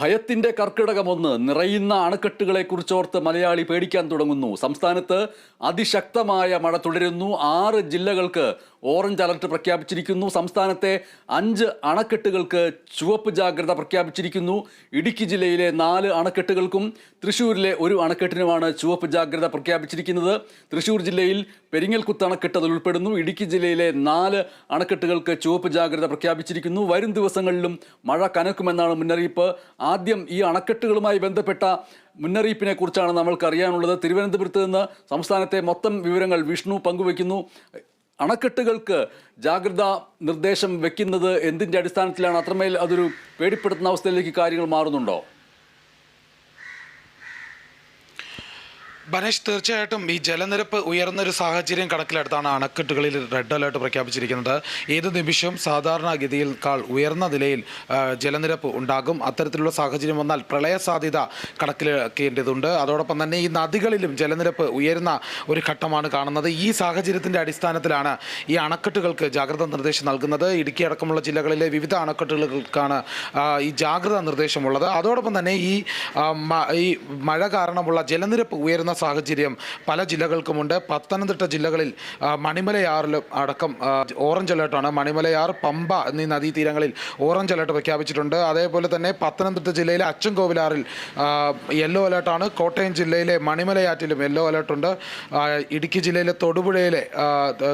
ഭയത്തിന്റെ കർക്കിടകമൊന്ന് നിറയുന്ന അണക്കെട്ടുകളെ കുറിച്ചോർത്ത് മലയാളി പേടിക്കാൻ തുടങ്ങുന്നു. സംസ്ഥാനത്ത് അതിശക്തമായ മഴ തുടരുന്നു. ആറ് ജില്ലകൾക്ക് ഓറഞ്ച് അലർട്ട് പ്രഖ്യാപിച്ചിരിക്കുന്നു. സംസ്ഥാനത്തെ അഞ്ച് അണക്കെട്ടുകൾക്ക് ചുവപ്പ് ജാഗ്രത പ്രഖ്യാപിച്ചിരിക്കുന്നു. ഇടുക്കി ജില്ലയിലെ നാല് അണക്കെട്ടുകൾക്കും തൃശ്ശൂരിലെ ഒരു അണക്കെട്ടിനുമാണ് ചുവപ്പ് ജാഗ്രത പ്രഖ്യാപിച്ചിരിക്കുന്നത്. തൃശ്ശൂർ ജില്ലയിൽ പെരിങ്ങൽകുത്ത് അണക്കെട്ട് അതിൽ ഉൾപ്പെടുന്നു. ഇടുക്കി ജില്ലയിലെ നാല് അണക്കെട്ടുകൾക്ക് ചുവപ്പ് ജാഗ്രത പ്രഖ്യാപിച്ചിരിക്കുന്നു. വരും ദിവസങ്ങളിലും മഴ കനക്കുമെന്നാണ് മുന്നറിയിപ്പ്. ആദ്യം ഈ അണക്കെട്ടുകളുമായി ബന്ധപ്പെട്ട മുന്നറിയിപ്പിനെ കുറിച്ചാണ് നമ്മൾക്ക് അറിയാനുള്ളത്. തിരുവനന്തപുരത്ത് നിന്ന് സംസ്ഥാനത്തെ മൊത്തം വിവരങ്ങൾ വിഷ്ണു പങ്കുവയ്ക്കുന്നു. അണക്കെട്ടുകൾക്ക് ജാഗ്രതാ നിർദ്ദേശം വെക്കുന്നത് എന്തിന്റെ അടിസ്ഥാനത്തിലാണ്? അത്രമേൽ അതൊരു പേടിപ്പെടുത്തുന്ന അവസ്ഥയിലേക്ക് കാര്യങ്ങൾ മാറുന്നുണ്ടോ? ബനേഷ് തീർച്ചയായിട്ടും ഈ ജലനിരപ്പ് ഉയർന്ന ഒരു സാഹചര്യം കണക്കിലെടുത്താണ് അണക്കെട്ടുകളിൽ റെഡ് അലേർട്ട് പ്രഖ്യാപിച്ചിരിക്കുന്നത്. ഏത് നിമിഷവും സാധാരണഗതിയേക്കാൾ ഉയർന്ന നിലയിൽ ജലനിരപ്പ് ഉണ്ടാകും. അത്തരത്തിലുള്ള സാഹചര്യം വന്നാൽ പ്രളയ സാധ്യത കണക്കിലാക്കേണ്ടതുണ്ട് അതോടൊപ്പം തന്നെ ഈ നദികളിലും ജലനിരപ്പ് ഉയരുന്ന ഒരു ഘട്ടമാണ് കാണുന്നത്. ഈ സാഹചര്യത്തിന്റെ അടിസ്ഥാനത്തിലാണ് ഈ അണക്കെട്ടുകൾക്ക് ജാഗ്രതാ നിർദ്ദേശം നൽകുന്നത്. ഇടുക്കി അടക്കമുള്ള ജില്ലകളിലെ വിവിധ അണക്കെട്ടുകൾക്കാണ് ഈ ജാഗ്രതാ നിർദ്ദേശമുള്ളത്. അതോടൊപ്പം തന്നെ ഈ ഈ മഴ കാരണമുള്ള ജലനിരപ്പ് ഉയരുന്ന സാഹചര്യം പല ജില്ലകൾക്കുമുണ്ട്. പത്തനംതിട്ട ജില്ലകളിൽ മണിമലയാറിലും അടക്കം ഓറഞ്ച് അലേർട്ടാണ് മണിമലയാർ പമ്പ എന്നീ നദീതീരങ്ങളിൽ ഓറഞ്ച് അലേർട്ട് പ്രഖ്യാപിച്ചിട്ടുണ്ട്. അതേപോലെ തന്നെ പത്തനംതിട്ട ജില്ലയിലെ അച്ചൻകോവിലാറിൽ യെല്ലോ അലേർട്ടാണ് കോട്ടയം ജില്ലയിലെ മണിമലയാറ്റിലും യെല്ലോ അലേർട്ടുണ്ട് ഇടുക്കി ജില്ലയിലെ തൊടുപുഴയിലെ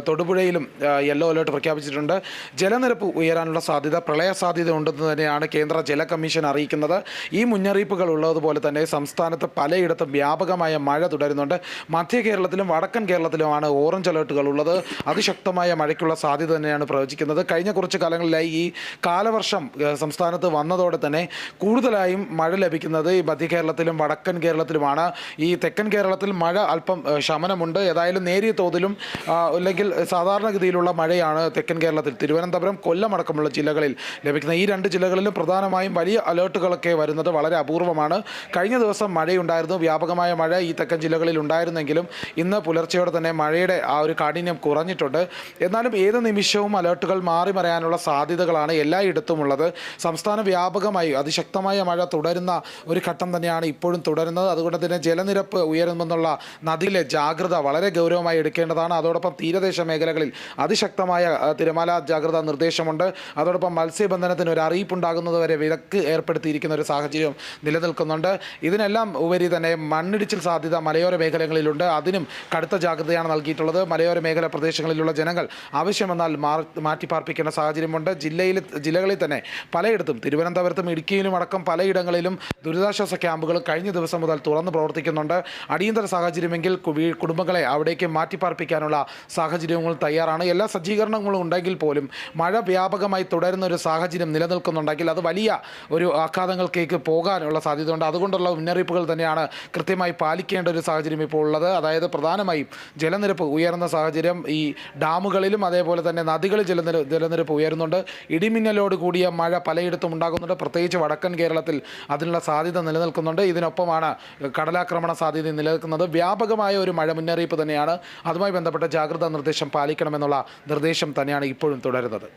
തൊടുപുഴയിലും യെല്ലോ അലേർട്ട് പ്രഖ്യാപിച്ചിട്ടുണ്ട്. ജലനിരപ്പ് ഉയരാനുള്ള സാധ്യത പ്രളയ സാധ്യത ഉണ്ടെന്ന് തന്നെയാണ് കേന്ദ്ര ജല കമ്മീഷൻ അറിയിക്കുന്നത്. ഈ മുന്നറിയിപ്പുകൾ ഉള്ളതുപോലെ തന്നെ സംസ്ഥാനത്ത് പലയിടത്തും വ്യാപകമായ മഴ തുടരുന്നുണ്ട് മധ്യ കേരളത്തിലും വടക്കൻ കേരളത്തിലുമാണ് ഓറഞ്ച് അലേർട്ടുകൾ ഉള്ളത്. അതിശക്തമായ മഴയ്ക്കുള്ള സാധ്യത തന്നെയാണ് പ്രവചിക്കുന്നത്. കഴിഞ്ഞ കുറച്ച് കാലങ്ങളിലായി ഈ കാലവർഷം സംസ്ഥാനത്ത് വന്നതോടെ തന്നെ കൂടുതലായും മഴ ലഭിക്കുന്നത് ഈ മധ്യ കേരളത്തിലും വടക്കൻ കേരളത്തിലുമാണ്. ഈ തെക്കൻ കേരളത്തിൽ മഴ അല്പം ശമനമുണ്ട്. ഏതായാലും നേരിയ തോതിലും അല്ലെങ്കിൽ സാധാരണഗതിയിലുള്ള മഴയാണ് തെക്കൻ കേരളത്തിൽ. തിരുവനന്തപുരം കൊല്ലം അടക്കമുള്ള ജില്ലകളിൽ ലഭിക്കുന്നത്. ഈ രണ്ട് ജില്ലകളിലും പ്രധാനമായും വലിയ അലേർട്ടുകളൊക്കെ വരുന്നത് വളരെ അപൂർവമാണ്. കഴിഞ്ഞ ദിവസം മഴയുണ്ടായിരുന്നു. വ്യാപകമായ മഴ ഈ തെക്കൻ ജില്ലകളിൽ ഉണ്ടായിരുന്നെങ്കിലും ഇന്ന് പുലർച്ചയോടെ തന്നെ മഴയുടെ ആ ഒരു കാഠിന്യം കുറഞ്ഞിട്ടുണ്ട്. എന്നാലും ഏത് നിമിഷവും അലേർട്ടുകൾ മാറി മറയാനുള്ള സാധ്യതകളാണ് എല്ലായിടത്തും ഉള്ളത്. സംസ്ഥാന വ്യാപകമായി അതിശക്തമായ മഴ തുടരുന്ന ഒരു ഘട്ടം തന്നെയാണ് ഇപ്പോഴും തുടരുന്നത്. അതുകൊണ്ട് തന്നെ ജലനിരപ്പ് ഉയരുമെന്നുള്ള നദിയിലെ ജാഗ്രത വളരെ ഗൗരവമായി എടുക്കേണ്ടതാണ്. അതോടൊപ്പം തീരദേശ മേഖലകളിൽ അതിശക്തമായ തിരമാല ജാഗ്രതാ നിർദ്ദേശമുണ്ട്. അതോടൊപ്പം മത്സ്യബന്ധനത്തിന് ഒരു അറിയിപ്പുണ്ടാകുന്നത് വരെ വിലക്ക് ഏർപ്പെടുത്തിയിരിക്കുന്ന ഒരു സാഹചര്യം നിലനിൽക്കുന്നുണ്ട്. ഇതിനെല്ലാം ഉപരി തന്നെ മണ്ണിടിച്ചിൽ സാധ്യത മലയോര മേഖലകളിലുണ്ട്. അതിനും കടുത്ത ജാഗ്രതയാണ് നൽകിയിട്ടുള്ളത്. മലയോര മേഖല പ്രദേശങ്ങളിലുള്ള ജനങ്ങൾ ആവശ്യമെന്നാൽ വന്നാൽ മാറ്റി പാർപ്പിക്കേണ്ട സാഹചര്യമുണ്ട്. ജില്ലയിൽ ജില്ലകളിൽ തന്നെ പലയിടത്തും തിരുവനന്തപുരത്തും ഇടുക്കിയിലും അടക്കം പലയിടങ്ങളിലും ദുരിതാശ്വാസ ക്യാമ്പുകൾ കഴിഞ്ഞ ദിവസം മുതൽ തുറന്ന് പ്രവർത്തിക്കുന്നുണ്ട്. അടിയന്തര സാഹചര്യമെങ്കിൽ കുടുംബങ്ങളെ അവിടേക്ക് മാറ്റി പാർപ്പിക്കാനുള്ള സാഹചര്യങ്ങൾ തയ്യാറാണ്. എല്ലാ സജ്ജീകരണങ്ങളും ഉണ്ടെങ്കിൽ പോലും മഴ വ്യാപകമായി തുടരുന്ന ഒരു സാഹചര്യം നിലനിൽക്കുന്നുണ്ടെങ്കിൽ അത് വലിയ ഒരു ആഘാതങ്ങൾക്കേക്ക് പോകാനുള്ള സാധ്യതയുണ്ട്. അതുകൊണ്ടുള്ള മുന്നറിയിപ്പുകൾ തന്നെയാണ് കൃത്യമായി പാലിക്കേണ്ട ഒരു സാഹചര്യം ഇപ്പോൾ ഉള്ളത്. അതായത് പ്രധാനമായും ജലനിരപ്പ് ഉയർന്ന സാഹചര്യം ഈ ഡാമുകളിലും അതേപോലെ തന്നെ നദികളിൽ ജലനിര ജലനിരപ്പ് ഉയരുന്നുണ്ട്. ഇടിമിന്നലോട് കൂടിയ മഴ പലയിടത്തും ഉണ്ടാകുന്നുണ്ട്. പ്രത്യേകിച്ച് വടക്കൻ കേരളത്തിൽ അതിനുള്ള സാധ്യത നിലനിൽക്കുന്നുണ്ട്. ഇതിനൊപ്പമാണ് കടലാക്രമണ സാധ്യത നിലനിൽക്കുന്നത്. വ്യാപകമായ ഒരു മഴ മുന്നറിയിപ്പ് തന്നെയാണ്. അതുമായി ബന്ധപ്പെട്ട ജാഗ്രതാ നിർദ്ദേശം പാലിക്കണമെന്നുള്ള നിർദ്ദേശം തന്നെയാണ് ഇപ്പോഴും തുടരുന്നത്.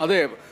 അതെ.